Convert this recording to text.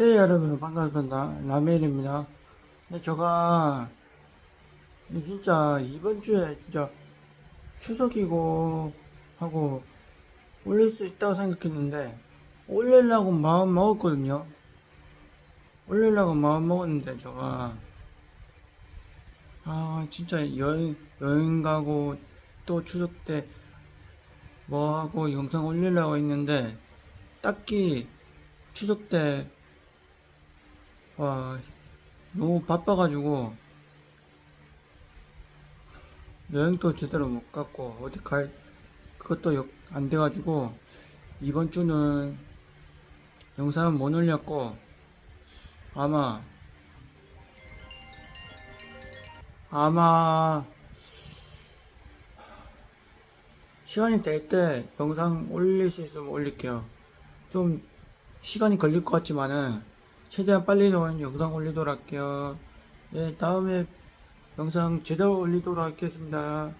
네, 여러분, 반갑습니다. 라멜입니다. 네, 제가, 진짜, 이번 주에, 진짜, 추석이고, 하고, 올릴 수 있다고 생각했는데, 올리려고 마음 먹었거든요. 올리려고 마음 먹었는데, 제가, 아, 진짜, 여행, 여행 가고, 또 추석 때, 뭐 하고, 영상 올리려고 했는데, 딱히, 추석 때, 와, 너무 바빠가지고, 여행도 제대로 못 갔고, 어디 갈, 그것도 여- 안 돼가지고, 이번 주는 영상은 못 올렸고, 아마, 아마, 시간이 될 때 영상 올릴 수 있으면 올릴게요. 좀, 시간이 걸릴 것 같지만은, 최대한 빨리 나온 영상 올리도록 할게요. 예, 다음에 영상 제대로 올리도록 하겠습니다.